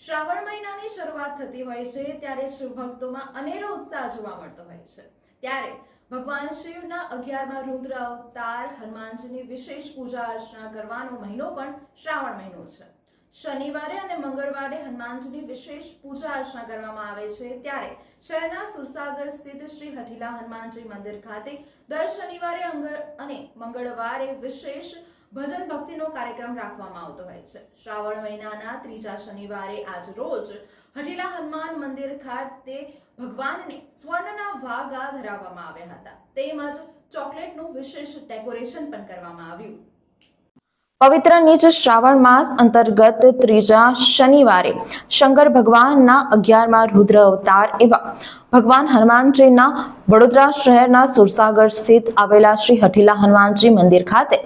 શ્રાવણ મહિનાની શરૂઆત થતી હોય છે ત્યારે શિવ ભક્તોમાં અનેરો ઉત્સાહ જોવા મળતો હોય છે. ત્યારે ભગવાન શિવના અગિયારમાં રુદ્ર અવતાર, હનુમાનજીની વિશેષ પૂજા અર્ચના કરવાનો મહિનો પણ શ્રાવણ મહિનો છે. શનિવારે અને મંગળવારે હનુમાનજીની વિશેષ પૂજા અર્ચના કરવામાં આવે છે. ત્યારે શહેરના સુરસાગર સ્થિત શ્રી હઠીલા હનુમાનજી મંદિર ખાતે દર શનિવારે અને મંગળવારે વિશેષ ભજન ભક્તિનો કાર્યક્રમ રાખવામાં આવતો હોય છે. શ્રાવણ મહિનાના ત્રીજા શનિવારે આજ રોજ હઠીલા હનુમાન મંદિર ખાતે ભગવાનને સ્વર્ણના વાગા ધરાવવામાં આવ્યા હતા. તેમજ ચોકલેટનું વિશેષ ડેકોરેશન પણ કરવામાં આવ્યું. પવિત્ર નીચ શ્રાવણ માસ અંતર્ગત ત્રીજા શનિવારે શંકર ભગવાનના અગિયારમાં રુદ્ર અવતાર એવા ભગવાન હનુમાનજીના વડોદરા શહેરના સુરસાગર સ્થિત આવેલા શ્રી હઠીલા હનુમાનજી મંદિર ખાતે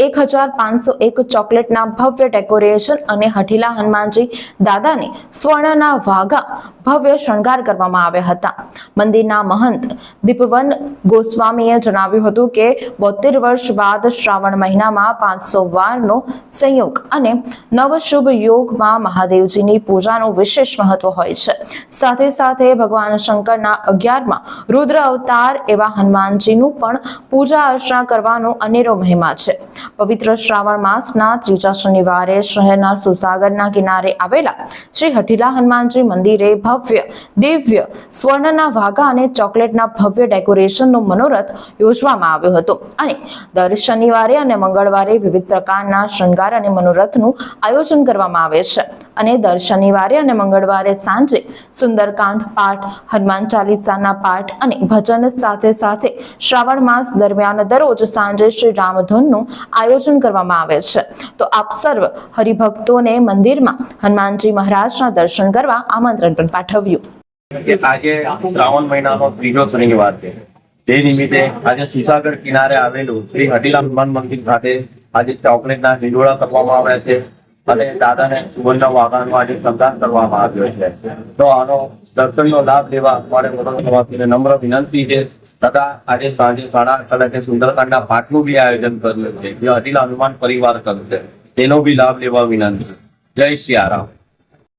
એક હજાર પાંચસો એક ચોકલેટના ભવ્ય ડેકોરેશન અને હઠીલા હનુમાનજી દાદાને સ્વર્ણના વાઘા ભવ્ય શણગાર કરવામાં આવ્યા હતા. મંદિરના મહંત દીપવન ગોસ્વામીએ જણાવ્યું હતું કે, બોતેર વર્ષ બાદ શ્રાવણ મહિનામાં પાંચસો વારનો સંયોગ અને નવશુભ યોગમાં મહાદેવજીની પૂજાનું વિશેષ મહત્વ હોય છે. સાથે સાથે ભગવાન શંકરના અગિયારમાં રુદ્ર અવતાર એવા હનુમાનજીનું પણ પૂજા અર્ચના કરવાનો અનેરો મહિમા છે. પવિત્ર શ્રાવણ માસના ત્રીજા શનિવારે શહેરના સુસાગરના કિનારે આવેલા શ્રી હઠીલા હનુમાનજી મંદિરે ભવ્ય, દિવ્ય સ્વર્ણના વાઘા અને ચોકલેટના ભવ્ય ડેકોરેશનનો મનોરથ યોજવામાં આવ્યો હતો. અને દર શનિવારે અને મંગળવારે વિવિધ પ્રકારના શણગાર અને મનોરથનું આયોજન કરવામાં આવે છે. અને દર શનિવારે અને મંગળવારે સાંજે સુંદરકાંડ પાઠ, હનુમાન ચાલીસાના પાઠ અને ભજન સાથે સાથે શ્રાવણ માસ દરમિયાન દરરોજ સાંજે શ્રી રામધૂનનું આયોજન કરવામાં આવે છે. તો આપ સર્વ હરિભક્તોને મંદિરમાં હનુમાનજી મહારાજના દર્શન કરવા આમંત્રણ પણ પાઠવ્યું. આજે શ્રાવણ મહિનાનો ત્રીજો શનિવાર છે. તે નિમિત્તે આજે સુસાગર કિનારે આવેલું શ્રી હટીલા હનુમાન મંદિર ખાતે આજે ચોકલેટના હિંડોળા કરવામાં આવ્યા છે. અને દાદાને સુવર્ણ વાઘાનો આજે શણગાર કરવામાં આવ્યો છે. તો આનો દર્શનનો લાભ લેવા અમારે વડોદરાવાસીને નમ્ર વિનંતી છે. તથા આજે સાંજે સાડા આઠ કલાકે સુંદરકાંડના પાઠનું બી આયોજન કર્યું છે. જે હટીલા હનુમાન પરિવાર કરશે તેનો બી લાભ લેવા વિનંતી. જય સિયારામ